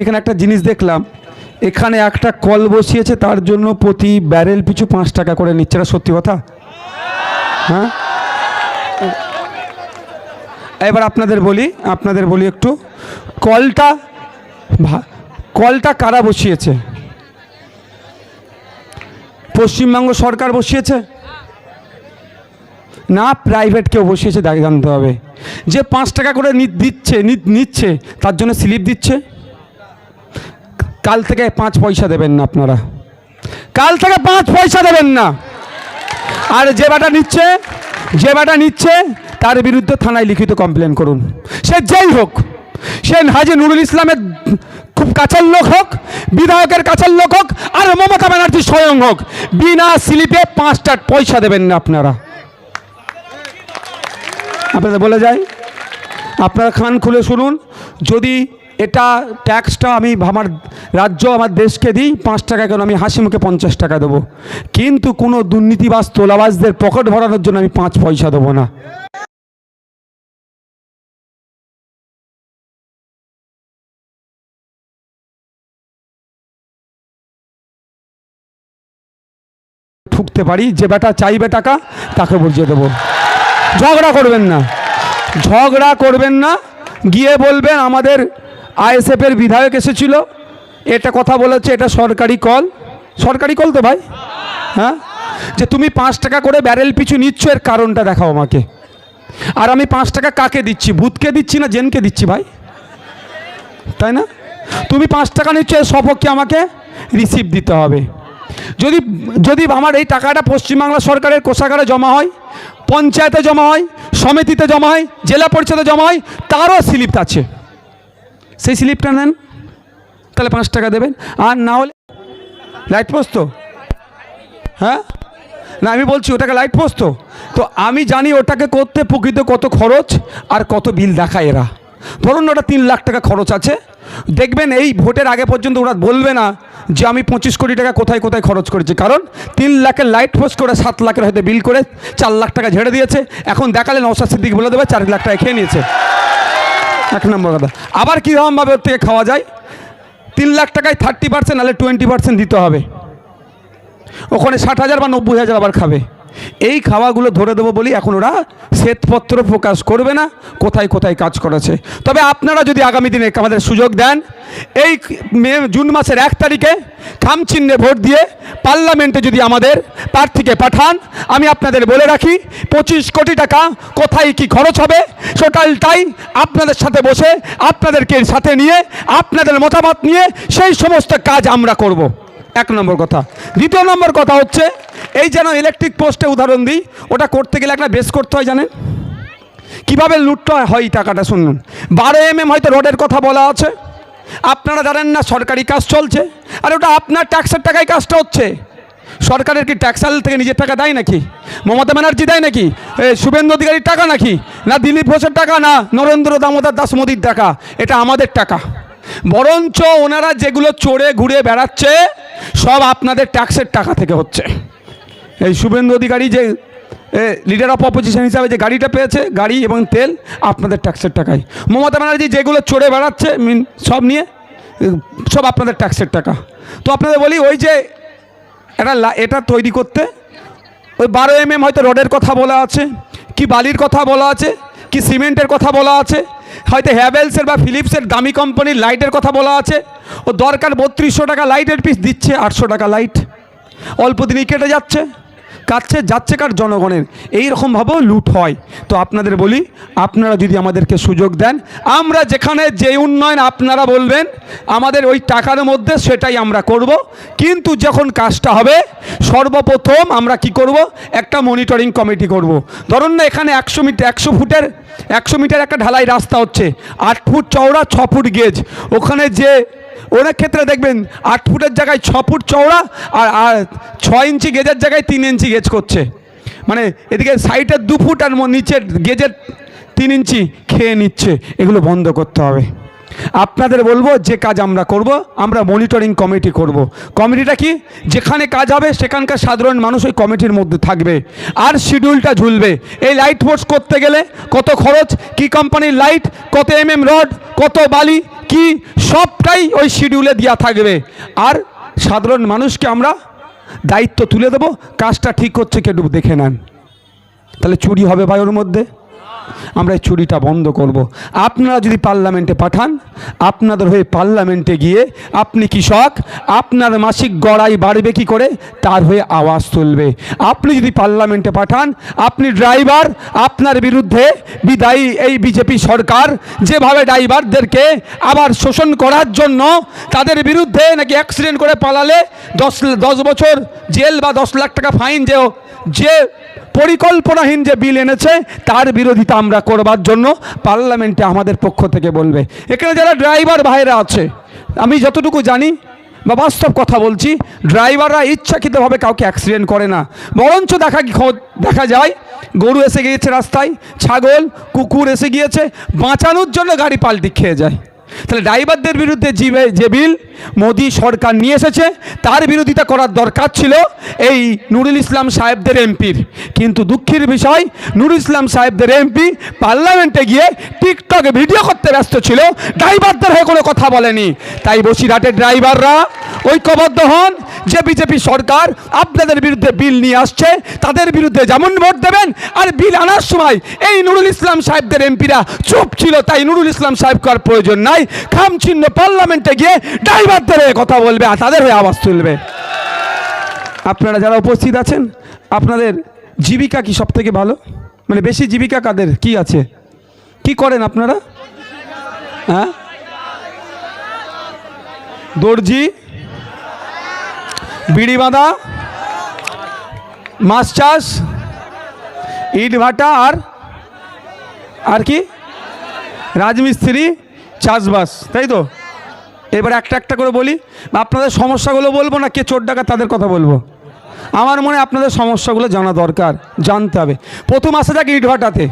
এখানে একটা জিনিস দেখলাম, এখানে একটা কল বসিয়েছে, তার জন্য প্রতি ব্যারেল পিছু পাঁচ টাকা করে নিচ্ছে সত্যি কথা? হ্যাঁ? এবার আপনাদের বলি আপনাদের বলি একটু, কলটা কলটা কারা বসিয়েছে? পশ্চিমবঙ্গ সরকার বসিয়েছে? না প্রাইভেট কেউ বসিয়েছে জানতে হবে। যে পাঁচ টাকা করে দিচ্ছে নিচ্ছে, তার জন্য স্লিপ দিচ্ছে? কাল থেকে পাঁচ পয়সা দেবেন না আপনারা। কাল থেকে পাঁচ পয়সা দেবেন না। আর যে বাটা নিচ্ছে, যে বাটা নিচ্ছে, তার বিরুদ্ধে থানায় লিখিত কমপ্লেন করুন। সে যেই হোক, সে হাজি নুরুল ইসলামের খুব কাছের লোক হোক, বিধায়কের কাছের লোক হোক, আর মমতা ব্যানার্জি স্বয়ং হোক, বিনা স্লিপে পাঁচটা পয়সা দেবেন না আপনারা। আপনাদের বলে যাই আপনারা খান খুলে শুনুন। যদি এটা ট্যাক্সটা আমি আমার রাজ্য, আমার দেশকে দিই, পাঁচ টাকা কেন আমি হাসি মুখে পঞ্চাশ টাকা দেবো? কিন্তু কোনো দুর্নীতিবাস তোলাবাজদের পকেট ভরানোর জন্য আমি পাঁচ পয়সা দেবো না। ঠুকতে পারি, যে বেটা চাইবে টাকা, তাকে বুঝিয়ে দেবো। ঝগড়া করবেন না। ঝগড়া করবেন না, গিয়ে বলবেন আমাদের আইএসএফের বিধায়ক এসেছিল। এটা কথা বলেছে, এটা সরকারি কল। সরকারি কল তো ভাই। হ্যাঁ? যে তুমি পাঁচ টাকা করে ব্যারেল পিছু নিচ্ছ, এর কারণটা দেখাও আমাকে। আর আমি পাঁচ টাকা কাকে দিচ্ছি? ভূতকে দিচ্ছি না জেনকে দিচ্ছি ভাই? তাই না? তুমি পাঁচ টাকা নিচ্ছ, এর সপক্ষে আমাকে রিসিভ দিতে হবে। যদি যদি আমার এই টাকাটা পশ্চিমবাংলা সরকারের কোষাগারে জমা হয়, পঞ্চায়েতে জমা হয়, সমিতিতে জমা হয়, জেলা পরিষদে জমা হয়, তারও স্লিপ আছে। সেই স্লিপটা নেন, তাহলে পাঁচ টাকা দেবেন। আর না হলে লাইট পোস্ট তো? হ্যাঁ? না, আমি বলছি ওটাকে লাইট পোস্ত তো? তো আমি জানি ওটাকে করতে প্রকৃত কত খরচ আর কত বিল দেখায় এরা। ধরুন ওটা তিন লাখ টাকা খরচ আছে। দেখবেন এই ভোটের আগে পর্যন্ত ওরা বলবে না যে আমি পঁচিশ কোটি টাকা কোথায় কোথায় খরচ করেছি। কারণ তিন লাখের লাইট পোস্ট করে সাত লাখের হয়তো বিল করে চার লাখ টাকা ঝেড়ে দিয়েছে। এখন দেখালে নৌসাদ সিদ্দিক বলে দেবে, চার লাখ টাকা খেয়ে নিয়েছে। এক নম্বর কথা। আবার কীরকমভাবে ওর থেকে খাওয়া যায়? তিন লাখ টাকায় থার্টি পার্সেন্ট নাহলে টোয়েন্টি পার্সেন্ট দিতে হবে। ওখানে ষাট হাজার বা নব্বই হাজার আবার খাবে। এই খাওয়াগুলো ধরে দেবো বলি এখন ওরা শ্বেতপত্র প্রকাশ করবে না, কোথায় কোথায় কাজ করেছে। তবে আপনারা যদি আগামী দিনে আমাদের সুযোগ দেন, এই মে, জুন মাসের এক তারিখে খামচিহ্নে ভোট দিয়ে পার্লামেন্টে যদি আমাদের প্রার্থীকে পাঠান, আমি আপনাদের বলে রাখি, পঁচিশ কোটি টাকা কোথায় কি খরচ হবে টোটালটাই আপনাদের সাথে বসে, আপনাদেরকে সাথে নিয়ে, আপনাদের মতামত নিয়ে সেই সমস্ত কাজ আমরা করব। এক নম্বর কথা। দ্বিতীয় নম্বর কথা হচ্ছে এই যেন ইলেকট্রিক পোস্টে উদাহরণ দিই, ওটা করতে গেলে একটা বেস করতে হয় জানেন? কীভাবে লুটটা হয় টাকাটা শুনুন। বারো এম এম হয়তো রোডের কথা বলা আছে। আপনারা জানেন না সরকারি কাজ চলছে। আর ওটা আপনার ট্যাক্সের টাকায় কাজটা হচ্ছে। সরকারের কি ট্যাক্সাল থেকে নিজের টাকা দেয় নাকি? মমতা ব্যানার্জি দেয় নাকি? শুভেন্দু অধিকারীর টাকা নাকি? না দিলীপ ঘোষের টাকা, না নরেন্দ্র দামোদর দাস মোদীর টাকা? এটা আমাদের টাকা। বরঞ্চ ওনারা যেগুলো চড়ে ঘুরে বেড়াচ্ছে, সব আপনাদের ট্যাক্সের টাকা থেকে হচ্ছে। এই শুভেন্দু অধিকারী যে লিডার অফ অপোজিশন হিসাবে যে গাড়িটা পেয়েছে, গাড়ি এবং তেল, আপনাদের ট্যাক্সের টাকায়। মমতা ব্যানার্জি যেগুলো চড়ে বেড়াচ্ছে, মিন, সব নিয়ে সব আপনাদের ট্যাক্সের টাকা। তো আপনাদের বলি, ওই যে, এটা এটা তৈরি করতে, ওই বারো এম এম হয়তো রডের কথা বলা আছে, কি বালির কথা বলা আছে, কি সিমেন্টের কথা বলা আছে, হয়তো হ্যাভেলসের বা ফিলিপসের দামি কোম্পানির লাইটের কথা বলা আছে, ও দরকার বত্রিশশো টাকা লাইটের পিস দিচ্ছে, আটশো টাকা লাইট অল্প দিনই কেটে যাচ্ছে। কাটছে যাচ্ছে কার জনগণের? এই রকমভাবেও লুট হয়। তো আপনাদের বলি, আপনারা যদি আমাদেরকে সুযোগ দেন, আমরা যেখানে যে উন্নয়ন আপনারা বলবেন, আমাদের ওই টাকার মধ্যে সেটাই আমরা করব। কিন্তু যখন কাজটা হবে, সর্বপ্রথম আমরা কি করব? একটা মনিটরিং কমিটি করব। ধরুন না এখানে একশো মিটার একশো ফুটের, একশো মিটার একটা ঢালাই রাস্তা হচ্ছে। আট ফুট চওড়া, ছ ফুট গেজ। ওখানে যে অনেক ক্ষেত্রে দেখবেন আট ফুটের জায়গায় ছ ফুট চওড়া আর আর ছ ইঞ্চি গেজের জায়গায় তিন ইঞ্চি গেজ করছে। মানে এদিকে সাইডের দু ফুট আর নিচের গেজের তিন ইঞ্চি খেয়ে নিচ্ছে। এগুলো বন্ধ করতে হবে। আপনাদের বলব যে কাজ আমরা করব, আমরা মনিটরিং কমিটি করব। কমিটিটা কি? যেখানে কাজ হবে, সেখানকার সাধারণ মানুষ ওই কমিটির মধ্যে থাকবে। আর শিডিউলটা ঝুলবে। এই লাইট ফোর্স করতে গেলে কত খরচ, কি কোম্পানির লাইট কত এম এম রড কত বালি, কি, সবটাই ওই শিডিউলে দেওয়া থাকবে। আর সাধারণ মানুষকে আমরা দায়িত্ব তুলে দেবো। কাজটা ঠিক হচ্ছে কি একটু দেখে নেন। তাহলে চুরি হবে ভাই ওর মধ্যে। আমরা এই চুরিটা বন্ধ করব। আপনারা যদি পার্লামেন্টে পাঠান, আপনাদের হয়ে পার্লামেন্টে গিয়ে আপনি কৃষক, আপনার মাসিক গড়াই বাড়বে কি করে তার হয়ে আওয়াজ তুলবে আপনি যদি পার্লামেন্টে পাঠান, আপনি ড্রাইভার, আপনার বিরুদ্ধে বিদায়ী এই বিজেপি সরকার যেভাবে ড্রাইভারদেরকে আবার শোষণ করার জন্য তাদের বিরুদ্ধে নাকি অ্যাক্সিডেন্ট করে পালালে দশ দশ বছর জেল বা দশ লাখ টাকা ফাইন যে যে পরিকল্পনাহীন যে বিল এনেছে, তার বিরোধিতা আমরা করবার জন্য পার্লামেন্টে আমাদের পক্ষ থেকে বলবে। এখানে যারা ড্রাইভার ভাইরা আছে, আমি যতটুকু জানি বা বাস্তব কথা বলছি, ড্রাইভাররা ইচ্ছাকৃতভাবে কাউকে অ্যাক্সিডেন্ট করে না। বরঞ্চ দেখা দেখা যায়, গরু এসে গিয়েছে রাস্তায়, ছাগল, কুকুর এসে গিয়েছে, বাঁচানোর জন্য গাড়ি পাল্টি খেয়ে যায়। তাহলে ড্রাইভারদের বিরুদ্ধে যে বিল মোদী সরকার নিয়ে এসেছে, তার বিরোধিতা করার দরকার ছিল এই নুরুল ইসলাম সাহেবদের এমপির। কিন্তু দুঃখের বিষয়, নুরুল ইসলাম সাহেবদের এমপি পার্লামেন্টে গিয়ে টিকটকে ভিডিও করতে ব্যস্ত ছিল, ড্রাইভারদের হয়ে কোনো কথা বলেনি। তাই বসিরহাটের ড্রাইভাররা ঐক্যবদ্ধ হন, যে বিজেপি সরকার আপনাদের বিরুদ্ধে বিল নিয়ে আসছে, তাদের বিরুদ্ধে যেমন ভোট দেবেন, আর বিল আনার সময় এই নুরুল ইসলাম সাহেবদের এমপিরা চুপ ছিল, তাই নুরুল ইসলাম সাহেবকে আর প্রয়োজন নাই। খাম চিহ্ন পার্লামেন্টে গিয়ে ড্রাইভারদের হয়ে কথা বলবে আর তাদের হয়ে আওয়াজ তুলবে। আপনারা যারা উপস্থিত আছেন, আপনাদের জীবিকা কি সব থেকে ভালো? মানে বেশি জীবিকা কাদের? কি আছে? কি করেন আপনারা? হ্যাঁ? দর্জি, বিড়ি বাঁধা, মাছ চাষ, ইট ভাটা, আর আর কি? রাজমিস্ত্রি চাষবাস, তাই তো? এবার একটা একটা করে বলি, আপনাদের সমস্যাগুলো বলব না, কে চোর ডাকা তাদের কথা বলব? আমার মনে আপনাদের সমস্যাগুলো জানা দরকার, জানতে হবে। প্রথম আসা যাক ইট ভাটাতে।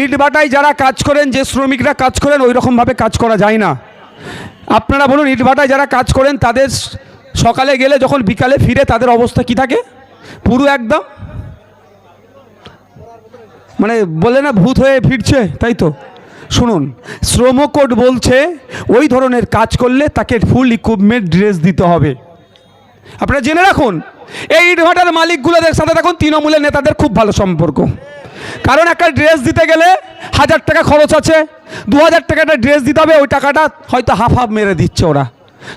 ইট ভাটায় যারা কাজ করেন, যে শ্রমিকরা কাজ করেন ওই রকমভাবে কাজ করা যায় না। আপনারা বলুন, ইট ভাটায় যারা কাজ করেন, তাদের সকালে গেলে যখন বিকালে ফিরে, তাদের অবস্থা কি থাকে? পুরো একদম? মানে বলে না, ভূত হয়ে ফিরছে, তাই তো? শুনুন, শ্রম কোড বলছে ওই ধরনের কাজ করলে তাকে ফুল ইকুইপমেন্ট ড্রেস দিতে হবে। আপনারা জেনে রাখুন, এই ইটভাটার মালিকগুলোদের সাথে দেখুন তৃণমূলের নেতাদের খুব ভালো সম্পর্ক। কারণ একটা ড্রেস দিতে গেলে হাজার টাকা খরচ আছে, দু হাজার টাকা একটা ড্রেস দিতে হবে, ওই টাকাটা হয়তো হাফ হাফ মেরে দিচ্ছে ওরা।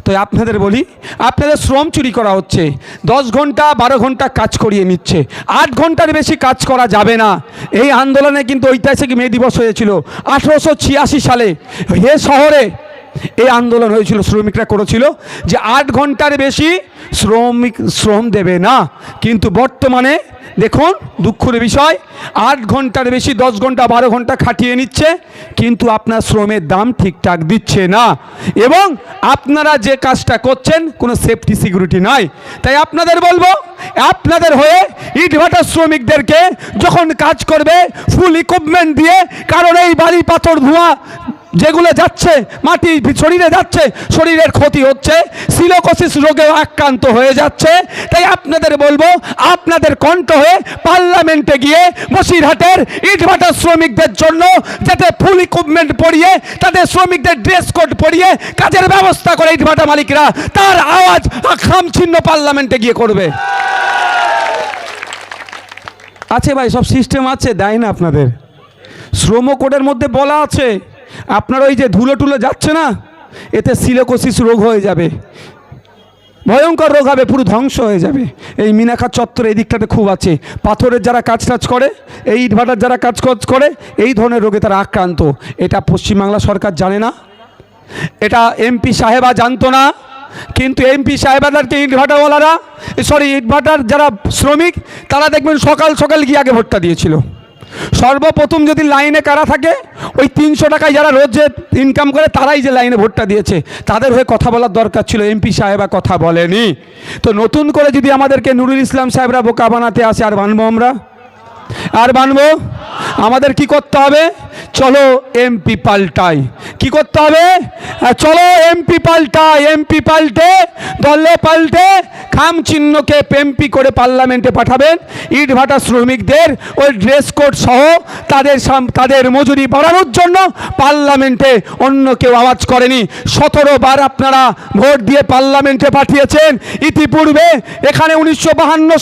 তো আপনাদের বলি, আপনাদের শ্রম চুরি করা হচ্ছে। দশ ঘণ্টা, বারো ঘণ্টা কাজ করিয়ে নিচ্ছে। আট ঘণ্টার বেশি কাজ করা যাবে না। এই আন্দোলনে কিন্তু ঐতিহাসিক মে দিবস হয়েছিল। আঠেরোশো ছিয়াশি সালে হে শহরে এই আন্দোলন হয়েছিল, শ্রমিকরা করেছিল যে আট ঘণ্টার বেশি শ্রমিক, শ্রম দেবে না। কিন্তু বর্তমানে দেখুন, দুঃখের বিষয়, আট ঘণ্টার বেশি, দশ ঘণ্টা, বারো ঘণ্টা খাটিয়ে নিচ্ছে, কিন্তু আপনার শ্রমের দাম ঠিকঠাক দিচ্ছে না। এবং আপনারা যে কাজটা করছেন, কোনো সেফটি সিকিউরিটি নাই। তাই আপনাদের বলব, আপনাদের হয়ে ইটভাটার শ্রমিকদেরকে যখন কাজ করবে ফুল ইকুইপমেন্ট দিয়ে, কারণ এই বালি পাথর ধোঁয়া যেগুলো যাচ্ছে, মাটি শরীরে যাচ্ছে, শরীরের ক্ষতি হচ্ছে সিলোকোসিস রোগে আক্রান্ত হয়ে যাচ্ছে। তাই আপনাদের বলব, আপনাদের কণ্ঠ হয়ে পার্লামেন্টে গিয়ে বসিরহাটের ইটভাটার শ্রমিকদের জন্য যাতে ফুল ইকুইপমেন্ট পরিয়ে, তাদের শ্রমিকদের ড্রেস কোড পরিয়ে, কাজের ব্যবস্থা করে ইটভাটা মালিকরা, তার আওয়াজ খাম চিহ্ন পার্লামেন্টে গিয়ে করবে। আছে ভাই, সব সিস্টেম আছে, দেয় না আপনাদের। শ্রম কোডের মধ্যে বলা আছে। আপনার ওই যে ধুলো টুলো যাচ্ছে না? এতে সিলোকোসিস রোগ হয়ে যাবে। ভয়ঙ্কর রোগ হবে, পুরো ধ্বংস হয়ে যাবে। এই মিনাখা চত্বর এই দিকটাতে খুব আছে। পাথরের যারা কাজ টাজ করে, এই ইটভাটার যারা কাজ করে, এই ধরনের রোগে তারা আক্রান্ত। এটা পশ্চিমবাংলা সরকার জানে না। এটা এমপি সাহেবা জানতো না। কিন্তু এমপি সাহেবাদেরকে ইটভাটাওয়ালারা সরি ইটভাটার যারা শ্রমিক, তারা দেখবেন সকাল সকাল গিয়ে আগে ভোটটা দিয়েছিল। সর্বপ্রথম যদি লাইনে কারা থাকে, ওই তিনশো টাকায় যারা রোজ যে ইনকাম করে, তারাই যে লাইনে ভোটটা দিয়েছে। তাদের হয়ে কথা বলার দরকার ছিল, এমপি সাহেবা কথা বলেনি। তো নতুন করে যদি আমাদেরকে নুরুল ইসলাম সাহেবরা বোকা বানাতে আসে, আর বানবো আমরা? আর বানবো আমাদের কি করতে হবে? চলো এমপি পাল্টাই। কি করতে হবে? চলো এমপি পাল্টাই, এমপি পাল্টে, দলে পাল্টে, খাম চিহ্নকে এমপি করে পার্লামেন্টে পাঠাবেন। ইট ভাটা শ্রমিকদের, ওই ড্রেস কোড সহ তাদের তাদের মজুরি বাড়ানোর জন্য পার্লামেন্টে অন্য কেউ আওয়াজ করেনি। সতেরো বার আপনারা ভোট দিয়ে পার্লামেন্টে পাঠিয়েছেন। ইতিপূর্বে এখানে উনিশশো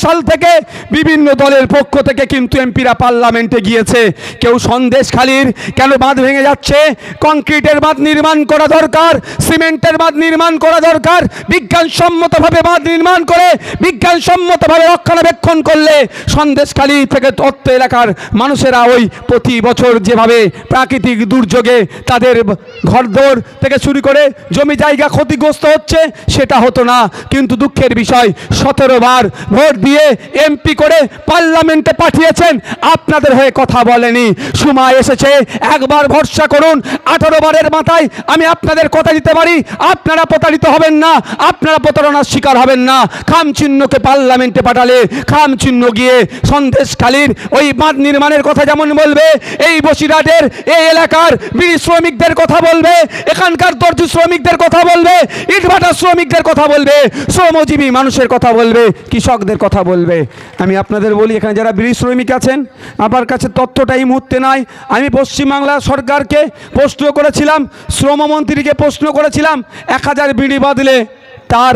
সাল থেকে বিভিন্ন দলের পক্ষ থেকে কিন্তু এমপিরা পার্লামেন্টে গিয়েছে কেউ সন্দেশখালির কেন বাঁধ ভেঙে যাচ্ছে? কংক্রিটের বাঁধ নির্মাণ করা দরকার, সিমেন্টের বাঁধ নির্মাণ করা দরকার, বিজ্ঞানসম্মতভাবে বাঁধ নির্মাণ করে বিজ্ঞানসম্মতভাবে রক্ষণাবেক্ষণ করলে সন্দেশখালী থেকে তত্ত্ব এলাকার মানুষেরা ওই প্রতি বছর যেভাবে প্রাকৃতিক দুর্যোগে তাদের ঘরদোর থেকে শুরু করে জমি জায়গা ক্ষতিগ্রস্ত হচ্ছে, সেটা হতো না। কিন্তু দুঃখের বিষয়, সতেরো বার ভোট দিয়ে এমপি করে পার্লামেন্টে পাঠিয়েছেন, আপনাদের হয়ে কথা বলেনি। সময় এসেছে, একবার ভরসা করুন, আঠারো বারের মাথায় আমি আপনাদের কথা দিতে পারি, আপনারা প্রতারিত হবেন না, আপনারা প্রতারণার শিকার হবেন না। খাম চিহ্নকে পার্লামেন্টে পাঠালে, খাম চিহ্ন গিয়ে সন্দেশখালীর ওই বাঁধ নির্মাণের কথা যেমন বলবে, এই বসিরহাটের এই এলাকার বিড়ি শ্রমিকদের কথা বলবে, এখানকার দর্জি শ্রমিকদের কথা বলবে, ইটভাটা শ্রমিকদের কথা বলবে, শ্রমজীবী মানুষের কথা বলবে, কৃষকদের কথা বলবে। আমি আপনাদের বলি, এখানে যারা বিড়ি শ্রমিক আছেন, আমার কাছে তথ্যটা এই মুহূর্তে নাই। আমি পশ্চিমবাংলা সরকারকে প্রশ্ন করেছিলাম, শ্রমমন্ত্রীকে প্রশ্ন করেছিলাম, এক হাজার বিড়ি বাদলে তার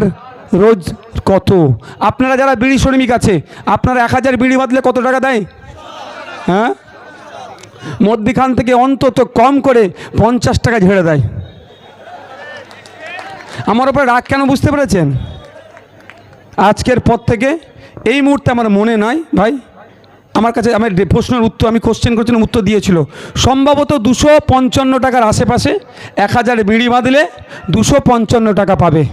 রোজ কত? আপনারা যারা বিড়ি শ্রমিক আছে, আপনারা এক হাজার বিড়ি বাদলে কত টাকা দেয়? হ্যাঁ? মধ্যিখান থেকে অন্তত কম করে পঞ্চাশ টাকা ঝেড়ে দেয়। আমার ওপরে রাগ কেন বুঝতে পেরেছেন? আজকের পর থেকে এই মুহূর্তে আমার মনে নাই, ভাই। আমার কাছে আমার প্রশ্নের উত্তর, আমি কোশ্চেন করছিলাম, উত্তর দিয়েছিল। সম্ভবত দুশো পঞ্চান্ন টাকার আশেপাশে এক হাজার বিড়ি বাঁধলে দুশো পঞ্চান্ন টাকা পাবে।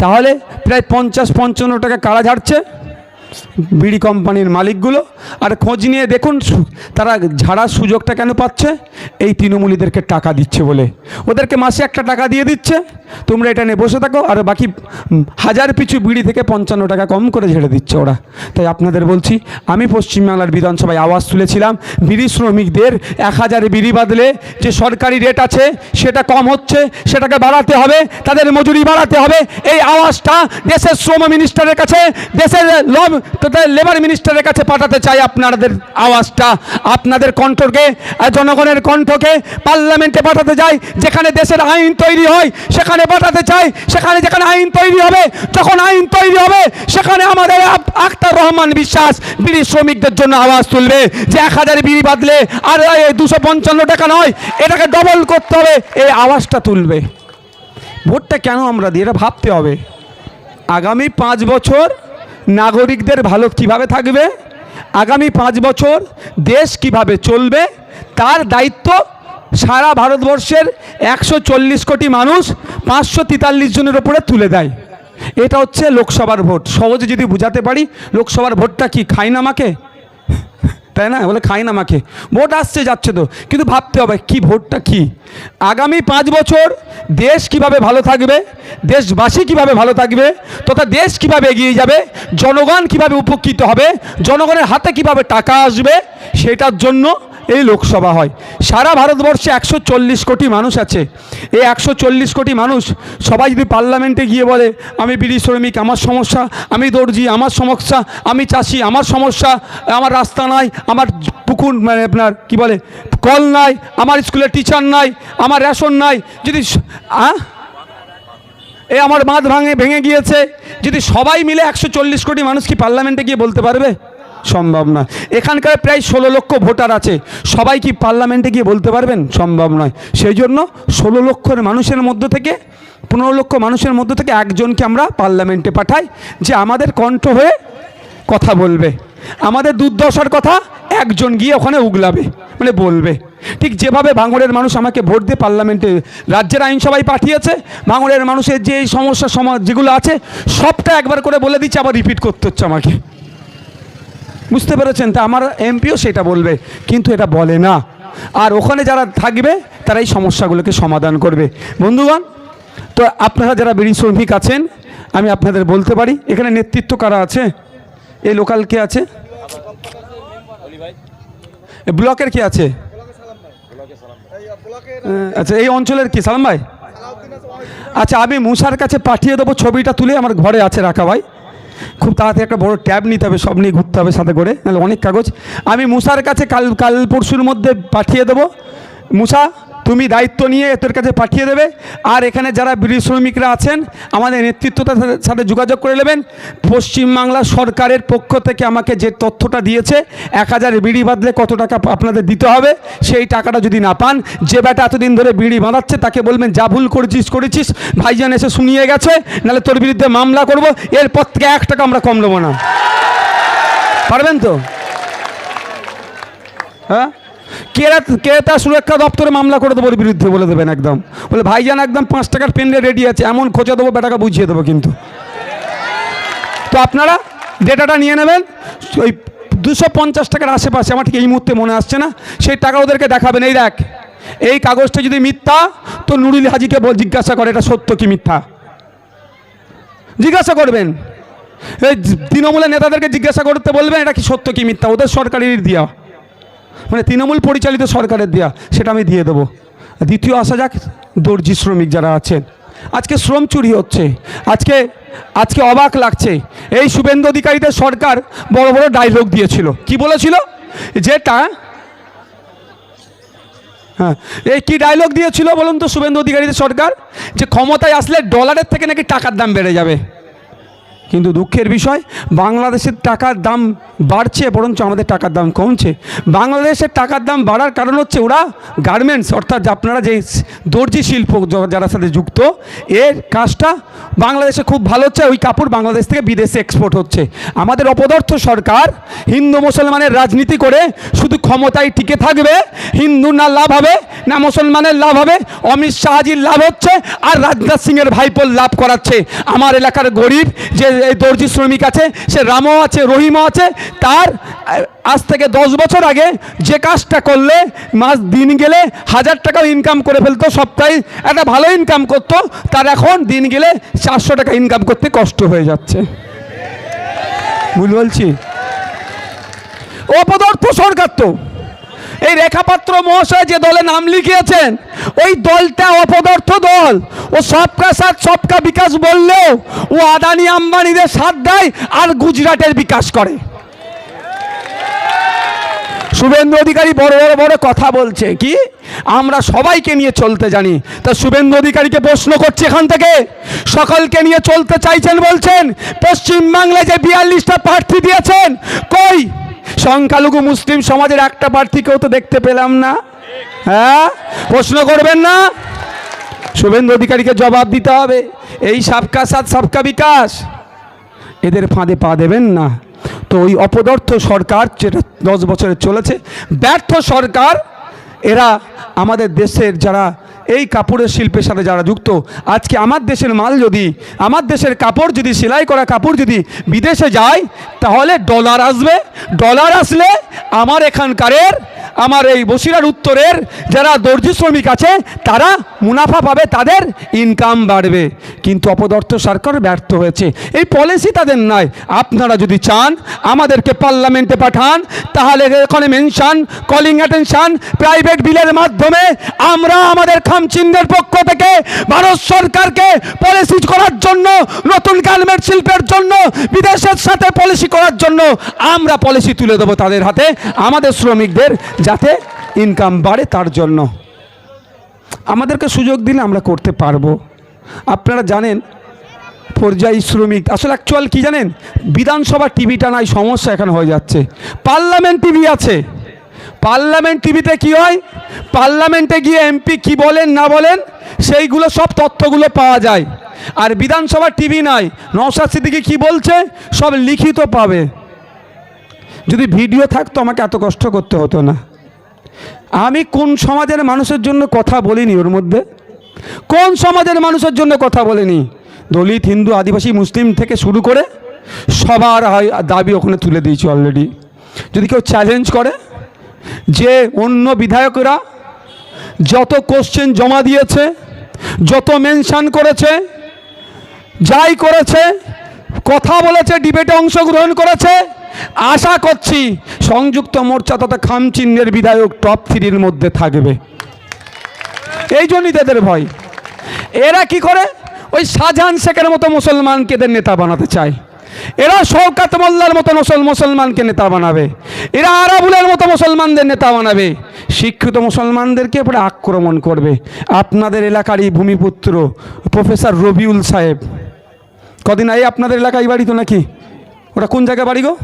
তাহলে প্রায় পঞ্চাশ পঞ্চান্ন টাকা কারা ঝাড়ছে? বিড়ি কোম্পানির মালিকগুলো, আর খোঁজ নিয়ে দেখুন তারা ঝাড়ার সুযোগটা কেন পাচ্ছে? এই তৃণমূলীদেরকে টাকা দিচ্ছে বলে। ওদেরকে মাসে একটা টাকা দিয়ে দিচ্ছে। তোমরা এটা নিয়ে বসে থাকো, আর বাকি হাজার পিছু বিড়ি থেকে পঞ্চান্ন টাকা কম করে ঝেড়ে দিচ্ছে ওরা। তাই আপনাদের বলছি, আমি পশ্চিমবাংলার বিধানসভায় আওয়াজ তুলেছিলাম, বিড়ি শ্রমিকদের এক হাজার বিড়ি বাদলে যে সরকারি রেট আছে, সেটা কম হচ্ছে, সেটাকে বাড়াতে হবে, তাদের মজুরি বাড়াতে হবে। এই আওয়াজটা দেশের শ্রম মিনিস্টারের কাছে, দেশের তথা লেবার মিনিস্টারের কাছে পাঠাতে চাই আপনাদের আওয়াজটা, আপনাদের কণ্ঠকে জনগণের কণ্ঠকে। পার্লামেন্টে পাঠাতে চাই, যেখানে দেশের আইন তৈরি হয়, সেখানে পাঠাতে চাই। সেখানে যেখানে আইন তৈরি হবে, যখন আইন তৈরি হবে, সেখানে আমাদের আখতার রহমান বিশ্বাস বিড়ি শ্রমিকদের জন্য আওয়াজ তুলবে, যে এক হাজার বিড়ি বাদলে আর দুশো পঞ্চান্ন টাকা নয়, এটাকে ডবল করতে হবে, এই আওয়াজটা তুলবে। ভোটটা কেন আমরা দিই, এটা ভাবতে হবে। আগামী পাঁচ বছর নাগরিকদের ভালো কীভাবে থাকবে? আগামী পাঁচ বছর দেশ কীভাবে চলবে? তার দায়িত্ব সারা ভারতবর্ষের একশো চল্লিশ কোটি মানুষ পাঁচশো তেতাল্লিশ জনের ওপরে তুলে দেয়। এটা হচ্ছে লোকসভার ভোট। সহজে যদি বুঝাতে পারি, লোকসভার ভোটটা কি খাই না মাকে তাই না? বলে, খাই না মাকে। ভোট আসছে, যাচ্ছে তো। কিন্তু ভাবতে হবে, কি ভোটটা কি? আগামী পাঁচ বছর দেশ কীভাবে ভালো থাকবে, দেশবাসী কীভাবে ভালো থাকবে, তথা দেশ কীভাবে এগিয়ে যাবে, জনগণ কীভাবে উপকৃত হবে, জনগণের হাতে কীভাবে টাকা আসবে, সেটার জন্য এই লোকসভা হয়। সারা ভারতবর্ষে একশো চল্লিশ কোটি মানুষ আছে। এই একশো চল্লিশ কোটি মানুষ সবাই যদি পার্লামেন্টে গিয়ে বলে, আমি বিড়ি শ্রমিক, আমার সমস্যা, আমি দর্জি, আমার সমস্যা, আমি চাষি, আমার সমস্যা, আমার রাস্তা নাই, আমার পুকুর মানে আপনার কি বলে, কল নাই, আমার স্কুলে টিচার নাই, আমার রেশন নাই, যদি আ এই আমার বাঁধ ভাঙে, ভেঙে গিয়েছে। যদি সবাই মিলে একশো চল্লিশ কোটি মানুষ কি পার্লামেন্টে গিয়ে বলতে পারবে? সম্ভব নয়। এখানকার প্রায় ষোলো লক্ষ ভোটার আছে। সবাই কি পার্লামেন্টে গিয়ে বলতে পারবেন? সম্ভব নয়। সেই জন্য ষোলো লক্ষর মানুষের মধ্য থেকে, পনেরো লক্ষ মানুষের মধ্য থেকে একজনকে আমরা পার্লামেন্টে পাঠাই, যে আমাদের কণ্ঠ হয়ে কথা বলবে। আমাদের দুর্দশার কথা একজন গিয়ে ওখানে উগলাবে মানে বলবে। ঠিক যেভাবে ভাঙড়ের মানুষ আমাকে ভোট দিয়ে পার্লামেন্টে, রাজ্যের আইনসভায় পাঠিয়েছে, ভাঙড়ের মানুষের যে সমস্যা যেগুলো আছে, সবটা একবার করে বলে দিচ্ছে, আবার রিপিট করতে হচ্ছে আমাকে। বুঝতে পেরেছেন? তা আমার এমপিও সেটা বলবে, কিন্তু এটা বলে না। আর ওখানে যারা থাকবে, তারা এই সমস্যাগুলোকে সমাধান করবে। বন্ধুগণ, তো আপনারা যারা বিড়ি শ্রমিক আছেন, আমি আপনাদের বলতে পারি, এখানে নেতৃত্ব কারা আছে? এই লোকাল কে আছে? ব্লকের কে আছে? আচ্ছা এই অঞ্চলের কি? সালাম ভাই। আচ্ছা আমি মুসার কাছে পাঠিয়ে দেবো, ছবিটা তুলে, আমার ঘরে আছে, রাখা ভাই। খুব তাড়াতাড়ি একটা বড় ট্যাব নিতে হবে, সব নিয়ে ঘুরতে হবে সাথে করে, নাহলে অনেক কাগজ। আমি মুসার কাছে কাল কাল পরশুর মধ্যে পাঠিয়ে দেবো। মুসা তুমি দায়িত্ব নিয়ে এদের কাছে পাঠিয়ে দেবে। আর এখানে যারা বিড়ি শ্রমিকরা আছেন, আমাদের নেতৃত্বতার সাথে- যোগাযোগ করে নেবেন। পশ্চিমবাংলা সরকারের পক্ষ থেকে আমাকে যে তথ্যটা দিয়েছে, এক হাজার বিড়ি বাঁধলে কত টাকা আপনাদের দিতে হবে, সেই টাকাটা যদি না পান, যে বেটা এতদিন ধরে বিড়ি বাঁধাচ্ছে তাকে বলবেন, যা ভুল করেছিস করেছিস, ভাইজান এসে শুনিয়ে গেছে, নাহলে তোর বিরুদ্ধে মামলা করব, এরপর থেকে এক টাকা আমরা কম নেব না। পারবেন তো? হ্যাঁ? কেরা ক্রেতা সুরক্ষা দপ্তরে মামলা করে দেবো ওর বিরুদ্ধে বলে দেবেন একদম। বলে ভাইজান একদম পাঁচ টাকার পেনলে রেডি আছে, এমন খোঁজা দেবো, বেটাকে বুঝিয়ে দেবো কিন্তু। তো আপনারা ডেটাটা নিয়ে নেবেন, ওই দুশো পঞ্চাশ টাকার আশেপাশে, আমার ঠিক এই মুহূর্তে মনে আসছে না, সেই টাকা ওদেরকে দেখাবেন, এই দেখ, এই কাগজটা যদি মিথ্যা, তো নুরুল হাজিকে বল, জিজ্ঞাসা করে, এটা সত্য কি মিথ্যা? জিজ্ঞাসা করবেন। এই তৃণমূলের নেতাদেরকে জিজ্ঞাসা করতে বলবেন, এটা কি সত্য কি মিথ্যা? ওদের সরকারের দেওয়া। মানে তৃণমূল পরিচালিত সরকারের দেওয়া সেটা আমি দিয়ে দেবো। দ্বিতীয় আসা যাক, দর্জি শ্রমিক যারা আছেন। আজকে শ্রম চুরি হচ্ছে। আজকে আজকে অবাক লাগছে। এই শুভেন্দু অধিকারীদের সরকার বড় বড় ডায়লগ দিয়েছিল। কি বলেছিল? যেটা হ্যাঁ এই কি ডায়লগ দিয়েছিল বলুন তো শুভেন্দু অধিকারীদের সরকার? যে ক্ষমতায় আসলে ডলারের থেকে নাকি টাকার দাম বেড়ে যাবে। কিন্তু দুঃখের বিষয়, বাংলাদেশের টাকার দাম বাড়ছে, বরঞ্চ আমাদের টাকার দাম কমছে। বাংলাদেশের টাকার দাম বাড়ার কারণ হচ্ছে ওরা গার্মেন্টস অর্থাৎ আপনারা যে দর্জি শিল্প যারা সাথে যুক্ত, এর কাজটা বাংলাদেশে খুব ভালো হচ্ছে, ওই কাপড় বাংলাদেশ থেকে বিদেশে এক্সপোর্ট হচ্ছে। আমাদের অপদার্থ সরকার হিন্দু মুসলমানের রাজনীতি করে শুধু ক্ষমতায় টিকে থাকবে, হিন্দু না লাভ হবে, না মুসলমানের লাভ হবে, অমিত শাহজির লাভ হচ্ছে, আর রাজনাথ সিংয়ের ভাইপোর লাভ করাচ্ছে। আমার এলাকার গরিব যে এই দর্জি শ্রমিক আছে, সে রামও আছে, রহিমও আছে। তার আজ থেকে দশ বছর আগে যে কাজটা করলে, মাস দিন গেলে হাজার টাকাও ইনকাম করে ফেলতো সপ্তাহে একটা ভালো ইনকাম করতো। তার এখন দিন গেলে চারশো টাকা ইনকাম করতে কষ্ট হয়ে যাচ্ছে। ভুল বলছি? অপদার্থ সরকার তো। এই রেখাপাত্র মহাশয় যে দলে নাম লিখিয়েছেন, ওই দলটা অপদার্থ দল। ও সবকা সাথ, সবকা বিকাশ বললেও ও আদানি আম্বানিদের সাথ দেয় আর গুজরাটের বিকাশ করে। শুভেন্দু অধিকারী বড় বড় বড় কথা বলছে, কি? আমরা সবাইকে নিয়ে চলতে জানি। তা শুভেন্দু অধিকারীকে প্রশ্ন করছে এখান থেকে। সকলকে নিয়ে চলতে চাইছেন বলছেন, পশ্চিমবাংলায় যে বিয়াল্লিশটা প্রার্থী দিয়েছেন, কই? সংখ্যালঘু মুসলিম সমাজের একটা প্রার্থীকেও তো দেখতে পেলাম না। হ্যাঁ? প্রশ্ন করবেন না? শুভেন্দু অধিকারীকে জবাব দিতে হবে। এই সাবকা সাথ, সাবকা বিকাশ। এদের ফাঁদে পা দেবেন না। তো ওই অপদার্থ সরকার যেটা দশ বছরে চলেছে, ব্যর্থ সরকার, এরা আমাদের দেশের যারা এই কাপড়ের শিল্পের সাথে যারা যুক্ত, আজকে আমার দেশের মাল যদি, আমার দেশের কাপড় যদি, সেলাই করা কাপড় যদি বিদেশে যায়, তাহলে ডলার আসবে। ডলার আসলে আমার এখানকারের, আমার এই বসিরার উত্তরের যারা দর্জি শ্রমিক আছে, তারা মুনাফা পাবে, তাদের ইনকাম বাড়বে। কিন্তু অপদার্থ সরকার ব্যর্থ হয়েছে। এই পলিসি তাদের নয় আপনারা যদি চান, আমাদেরকে পার্লামেন্টে পাঠান, তাহলে এখানে মেনশন কলিং অ্যাটেনশন প্রাইভেট বিলের মাধ্যমে আমরা আমাদের খামচিন্দের পক্ষ থেকে ভারত সরকারকে পলিসি করার জন্য, নতুন গার্মেন্ট শিল্পের জন্য, বিদেশের সাথে পলিসি করার জন্য আমরা পলিসি তুলে দেবো তাদের হাতে, আমাদের শ্রমিকদের যাতে ইনকাম বাড়ে তার জন্য। আমাদেরকে সুযোগ দিলে আমরা করতে পারব। আপনারা জানেন, পর্যায়ী শ্রমিক, আসলে অ্যাকচুয়াল কি জানেন? বিধানসভা টিভিটা নাই, সমস্যা এখানে হয়ে যাচ্ছে। পার্লামেন্ট টিভি আছে। পার্লামেন্ট টিভিতে কি হয়? পার্লামেন্টে গিয়ে এমপি কি বলেন, না বলেন, সেইগুলো সব তথ্যগুলো পাওয়া যায়। আর বিধানসভা টিভি নাই, নওশাদ সিদ্দিকি কি বলছে? সব লিখিত পাবে। যদি ভিডিও থাকতো, আমাকে এত কষ্ট করতে হতো না। আমি কোন সমাজের মানুষের জন্য কথা বলিনি ওর মধ্যে? কোন সমাজের মানুষের জন্য কথা বলিনি? দলিত, হিন্দু, আদিবাসী, মুসলিম থেকে শুরু করে সবার আয়- দাবি ওখানে তুলে দিয়েছি অলরেডি যদি কেউ চ্যালেঞ্জ করে যে অন্য বিধায়করা যত কোশ্চেন জমা দিয়েছে, যত মেনশন করেছে, যাই করেছে, কথা বলেছে ডিবেটে অংশগ্রহণ করেছে, আশা করছি সংযুক্ত মোর্চা তথা খামচিহ্নের বিধায়ক টপ থ্রির মধ্যে থাকবে। এই জন্যই তাদের ভয়। এরা কি করে? ওই শাহজাহান শেখের মতো মুসলমানকে এদের নেতা বানাতে চায়। এরা শৌকাত মোল্লার মতো মুসল মুসলমানকে নেতা বানাবে। এরা আরাবুলের মতো মুসলমানদের নেতা বানাবে। শিক্ষিত মুসলমানদেরকে এরপরে আক্রমণ করবে। আপনাদের এলাকারই ভূমিপুত্র প্রফেসর রবিউল সাহেব। কদিন আগে আপনাদের এলাকায় বাড়ি তো নাকি? ওটা কোন জায়গায় বাড়ি গো?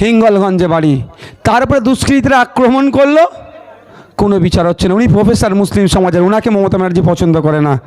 হিঙ্গলগঞ্জে বাড়ি। তারপরে দুষ্কৃতীরা আক্রমণ করল। কোনো বিচার হচ্ছে না। উনি প্রফেসর মুসলিম সমাজের। ওনাকে মমতা ব্যানার্জি পছন্দ করে না।